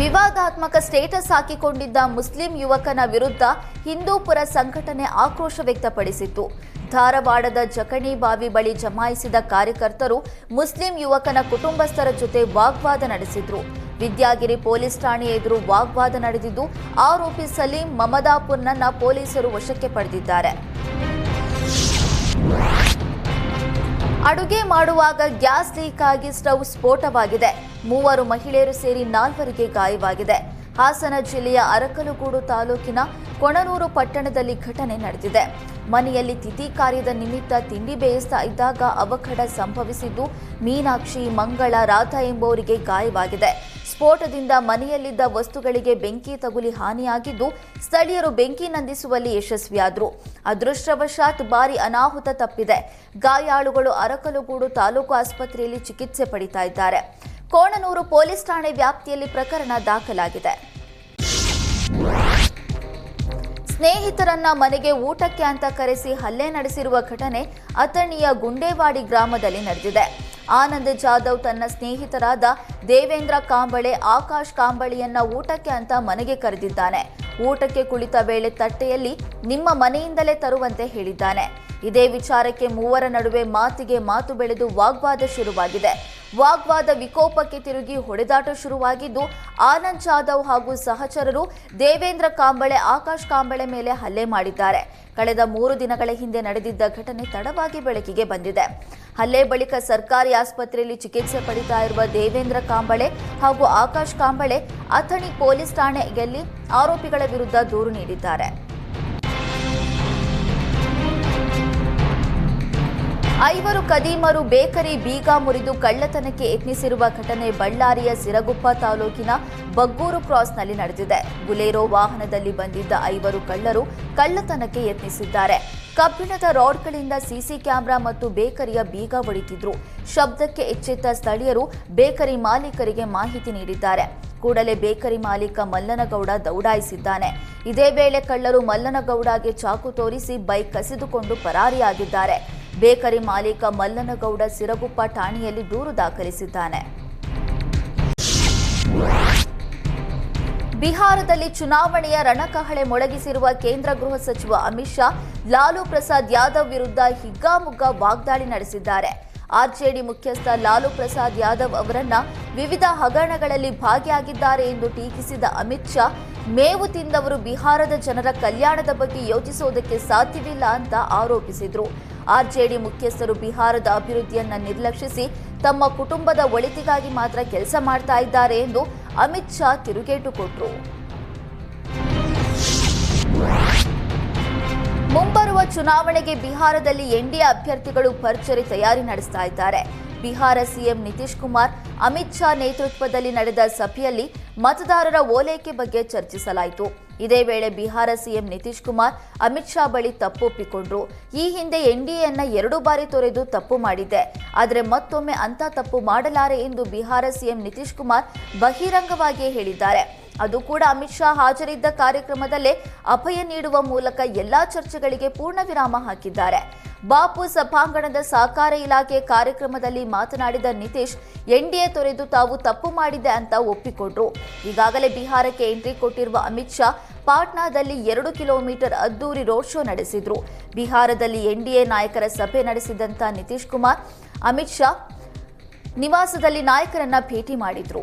ವಿವಾದಾತ್ಮಕ status ಹಾಕಿಕೊಂಡಿದ್ದ Muslim ಯುವಕನ ವಿರುದ್ಧ ಹಿಂದೂಪುರ ಸಂಘಟನೆ ಆಕ್ರೋಶ ವ್ಯಕ್ತಪಡಿಸಿತ್ತು. ಧಾರವಾಡದ ಜಕಣಿ ಬಾವಿ ಬಳಿ ಜಮಾಯಿಸಿದ ಕಾರ್ಯಕರ್ತರು ಮುಸ್ಲಿಂ ಯುವಕನ ಕುಟುಂಬಸ್ಥರ ಜೊತೆ ವಾಗ್ವಾದ ನಡೆಸಿದ್ರು. ವಿದ್ಯಾಗಿರಿ ಪೊಲೀಸ್ ಠಾಣೆ ಎದುರು ವಾಗ್ವಾದ ನಡೆದಿದ್ದು, ಆರೋಪಿ ಸಲೀಂ ಮಮದಾಪುರ್ನನ್ನ ಪೊಲೀಸರು ವಶಕ್ಕೆ ಪಡೆದಿದ್ದಾರೆ. ಅಡುಗೆ ಮಾಡುವಾಗ ಗ್ಯಾಸ್ ಲೀಕ್ ಆಗಿ ಸ್ಟವ್ ಸ್ಫೋಟವಾಗಿದೆ. ಮೂವರು ಮಹಿಳೆಯರು ಸೇರಿ ನಾಲ್ವರಿಗೆ ಗಾಯವಾಗಿದೆ. ಹಾಸನ ಜಿಲ್ಲೆಯ ಅರಕಲಗೂಡು ತಾಲೂಕಿನ ಕೊಣನೂರು ಪಟ್ಟಣದಲ್ಲಿ ಘಟನೆ ನಡೆದಿದೆ. ಮನೆಯಲ್ಲಿ ತಿಥಿ ಕಾರ್ಯದ ನಿಮಿತ್ತ ತಿಂಡಿ ಬೇಯಿಸ್ತಾ ಇದ್ದಾಗ ಅವಘಡ ಸಂಭವಿಸಿದ್ದು, ಮೀನಾಕ್ಷಿ ಮಂಗಳ ರಾಧ ಎಂಬುವರಿಗೆ ಗಾಯವಾಗಿದೆ. ಸ್ಫೋಟದಿಂದ ಮನೆಯಲ್ಲಿದ್ದ ವಸ್ತುಗಳಿಗೆ ಬೆಂಕಿ ತಗುಲಿ ಹಾನಿಯಾಗಿದ್ದು, ಸ್ಥಳೀಯರು ಬೆಂಕಿ ನಂದಿಸುವಲ್ಲಿ ಯಶಸ್ವಿಯಾದರು. ಅದೃಷ್ಟವಶಾತ್ ಭಾರಿ ಅನಾಹುತ ತಪ್ಪಿದೆ. ಗಾಯಾಳುಗಳು ಅರಕಲಗೂಡು ತಾಲೂಕು ಆಸ್ಪತ್ರೆಯಲ್ಲಿ ಚಿಕಿತ್ಸೆ ಪಡಿತಾ ಇದ್ದಾರೆ. ಕೋಣನೂರು ಪೊಲೀಸ್ ಠಾಣೆ ವ್ಯಾಪ್ತಿಯಲ್ಲಿ ಪ್ರಕರಣ ದಾಖಲಾಗಿದೆ. ಸ್ನೇಹಿತರನ್ನ ಮನೆಗೆ ಊಟಕ್ಕೆ ಅಂತ ಕರೆಸಿ ಹಲ್ಲೆ ನಡೆಸಿರುವ ಘಟನೆ ಅಥಣಿಯ ಗುಂಡೇವಾಡಿ ಗ್ರಾಮದಲ್ಲಿ ನಡೆದಿದೆ. ಆನಂದ್ ಜಾಧವ್ ತನ್ನ ಸ್ನೇಹಿತರಾದ ದೇವೇಂದ್ರ ಕಾಂಬಳೆ, ಆಕಾಶ್ ಕಾಂಬಳಿಯನ್ನ ಊಟಕ್ಕೆ ಅಂತ ಮನೆಗೆ ಕರೆದಿದ್ದಾನೆ. ಊಟಕ್ಕೆ ಕುಳಿತ ವೇಳೆ ತಟ್ಟೆಯಲ್ಲಿ ನಿಮ್ಮ ಮನೆಯಿಂದಲೇ ತರುವಂತೆ ಹೇಳಿದ್ದಾನೆ. ಇದೇ ವಿಚಾರಕ್ಕೆ ಮೂವರ ನಡುವೆ ಮಾತಿಗೆ ಮಾತು ಬೆಳೆದು ವಾಗ್ವಾದ ಶುರುವಾಗಿದೆ. ವಾಗ್ವಾದ ವಿಕೋಪಕ್ಕೆ ತಿರುಗಿ ಹೊಡೆದಾಟ ಶುರುವಾಗಿದ್ದು, ಆನಂದ್ ಜಾಧವ್ ಹಾಗೂ ಸಹಚರರು ದೇವೇಂದ್ರ ಕಾಂಬಳೆ, ಆಕಾಶ್ ಕಾಂಬಳೆ ಮೇಲೆ ಹಲ್ಲೆ ಮಾಡಿದ್ದಾರೆ. ಕಳೆದ ಮೂರು ದಿನಗಳ ಹಿಂದೆ ನಡೆದಿದ್ದ ಘಟನೆ ತಡವಾಗಿ ಬೆಳಕಿಗೆ ಬಂದಿದೆ. ಹಲ್ಲೆ ಬಳಿಕ ಸರ್ಕಾರಿ ಆಸ್ಪತ್ರೆಯಲ್ಲಿ ಚಿಕಿತ್ಸೆ ಪಡಿತಾ ಇರುವ ದೇವೇಂದ್ರ ಕಾಂಬಳೆ ಹಾಗೂ ಆಕಾಶ್ ಕಾಂಬಳೆ, ಅಥಣಿ ಪೊಲೀಸ್ ಠಾಣೆಯಲ್ಲಿ ಆರೋಪಿಗಳ ವಿರುದ್ಧ ದೂರು ನೀಡಿದ್ದಾರೆ. ಐವರು ಕದೀಮರು ಬೇಕರಿ ಬೀಗ ಮುರಿದು ಕಳ್ಳತನಕ್ಕೆ ಯತ್ನಿಸಿರುವ ಘಟನೆ ಬಳ್ಳಾರಿಯ ಸಿರಗುಪ್ಪ ತಾಲೂಕಿನ ಬಗ್ಗೂರು ಕ್ರಾಸ್ನಲ್ಲಿ ನಡೆದಿದೆ. ಬುಲೇರೋ ವಾಹನದಲ್ಲಿ ಬಂದಿದ್ದ ಐವರು ಕಳ್ಳರು ಕಳ್ಳತನಕ್ಕೆ ಯತ್ನಿಸಿದ್ದಾರೆ. ಕಬ್ಬಿಣದ ರಾಡ್ಗಳಿಂದ ಸಿಸಿ ಕ್ಯಾಮೆರಾ ಮತ್ತು ಬೇಕರಿಯ ಬೀಗ ಒಡಿತಿದ್ರು ಶಬ್ದಕ್ಕೆ ಎಚ್ಚೆತ್ತ ಸ್ಥಳೀಯರು ಬೇಕರಿ ಮಾಲೀಕರಿಗೆ ಮಾಹಿತಿ ನೀಡಿದ್ದಾರೆ. ಕೂಡಲೇ ಬೇಕರಿ ಮಾಲೀಕ ಮಲ್ಲನಗೌಡ ದೌಡಾಯಿಸಿದ್ದಾನೆ. ಇದೇ ವೇಳೆ ಕಳ್ಳರು ಮಲ್ಲನಗೌಡಗೆ ಚಾಕು ತೋರಿಸಿ ಬೈಕ್ ಕಸಿದುಕೊಂಡು ಪರಾರಿಯಾಗಿದ್ದಾರೆ. ಬೇಕರಿ ಮಾಲೀಕ ಮಲ್ಲನಗೌಡ ಸಿರಗುಪ್ಪ ಠಾಣೆಯಲ್ಲಿ ದೂರು ದಾಖಲಿಸಿದ್ದಾನೆ. ಬಿಹಾರದಲ್ಲಿ ಚುನಾವಣೆಯ ರಣಕಹಳೆ ಮೊಳಗಿಸಿರುವ ಕೇಂದ್ರ ಗೃಹ ಸಚಿವ ಅಮಿತ್ ಶಾ, ಲಾಲು ಪ್ರಸಾದ್ ಯಾದವ್ ವಿರುದ್ಧ ಹಿಗ್ಗಾಮುಗ್ಗಾ ವಾಗ್ದಾಳಿ ನಡೆಸಿದ್ದಾರೆ. ಆರ್ಜೆಡಿ ಮುಖ್ಯಸ್ಥ ಲಾಲು ಪ್ರಸಾದ್ ಯಾದವ್ ಅವರನ್ನ ವಿವಿಧ ಹಗರಣಗಳಲ್ಲಿ ಭಾಗಿಯಾಗಿದ್ದಾರೆ ಎಂದು ಟೀಕಿಸಿದ ಅಮಿತ್ ಶಾ, ಮೇವು ತಿಂದವರು ಬಿಹಾರದ ಜನರ ಕಲ್ಯಾಣದ ಬಗ್ಗೆ ಯೋಚಿಸುವುದಕ್ಕೆ ಸಾಧ್ಯವಿಲ್ಲ ಅಂತ ಆರೋಪಿಸಿದರು. ಆರ್ಜೆಡಿ ಮುಖ್ಯಸ್ಥರು ಬಿಹಾರದ ಅಭಿವೃದ್ಧಿಯನ್ನ ನಿರ್ಲಕ್ಷಿಸಿ ತಮ್ಮ ಕುಟುಂಬದ ಒಳಿತಿಗಾಗಿ ಮಾತ್ರ ಕೆಲಸ ಮಾಡ್ತಾ ಇದ್ದಾರೆ ಎಂದು ಅಮಿತ್ ಶಾ ತಿರುಗೇಟು ಕೊಟ್ರು. ಮುಂಬರುವ ಚುನಾವಣೆಗೆ ಬಿಹಾರದಲ್ಲಿ ಎನ್ಡಿಎ ಅಭ್ಯರ್ಥಿಗಳು ಭರ್ಜರಿ ತಯಾರಿ ನಡೆಸ್ತಾ ಇದ್ದಾರೆ. ಬಿಹಾರ ಸಿಎಂ ನಿತೀಶ್ ಕುಮಾರ್, ಅಮಿತ್ ಶಾ ನೇತೃತ್ವದಲ್ಲಿ ನಡೆದ ಸಭೆಯಲ್ಲಿ ಮತದಾರರ ಓಲೈಕೆ ಬಗ್ಗೆ ಚರ್ಚಿಸಲಾಯಿತು. ಇದೇ ವೇಳೆ ಬಿಹಾರ ಸಿಎಂ ನಿತೀಶ್ ಕುಮಾರ್, ಅಮಿತ್ ಶಾ ಬಳಿ ತಪ್ಪೊಪ್ಪಿಕೊಂಡ್ರು ಈ ಹಿಂದೆ ಎನ್ಡಿಎನ್ನ ಎರಡು ಬಾರಿ ತೊರೆದು ತಪ್ಪು ಮಾಡಿದ್ದೆ ಆದರೆ ಮತ್ತೊಮ್ಮೆ ಅಂಥ ತಪ್ಪು ಮಾಡಲಾರೆ ಎಂದು ಬಿಹಾರ ಸಿಎಂ ನಿತೀಶ್ ಕುಮಾರ್ ಬಹಿರಂಗವಾಗಿಯೇ ಹೇಳಿದ್ದಾರೆ. ಅದು ಕೂಡ ಅಮಿತ್ ಶಾ ಹಾಜರಿದ್ದ ಕಾರ್ಯಕ್ರಮದಲ್ಲೇ ಅಭಯ ನೀಡುವ ಮೂಲಕ ಎಲ್ಲಾ ಚರ್ಚೆಗಳಿಗೆ ಪೂರ್ಣ ವಿರಾಮ ಹಾಕಿದ್ದಾರೆ. ಬಾಪು ಸಭಾಂಗಣದ ಸಹಕಾರ ಇಲಾಖೆ ಕಾರ್ಯಕ್ರಮದಲ್ಲಿ ಮಾತನಾಡಿದ ನಿತೀಶ್ ಎನ್ಡಿಎ ತೊರೆದು ತಾವು ತಪ್ಪು ಮಾಡಿದೆ ಅಂತ ಒಪ್ಪಿಕೊಂಡ್ರು. ಈಗಾಗಲೇ ಬಿಹಾರಕ್ಕೆ ಎಂಟ್ರಿ ಕೊಟ್ಟಿರುವ ಅಮಿತ್ ಶಾ ಪಾಟ್ನಾದಲ್ಲಿ ಎರಡು ಕಿಲೋಮೀಟರ್ ಅದ್ದೂರಿ ರೋಡ್ ಶೋ ನಡೆಸಿದ್ರು. ಬಿಹಾರದಲ್ಲಿ ಎನ್ಡಿಎ ನಾಯಕರ ಸಭೆ ನಡೆಸಿದಂತ ನಿತೀಶ್ ಕುಮಾರ್, ಅಮಿತ್ ಶಾ ನಿವಾಸದಲ್ಲಿ ನಾಯಕರನ್ನ ಭೇಟಿ ಮಾಡಿದ್ರು.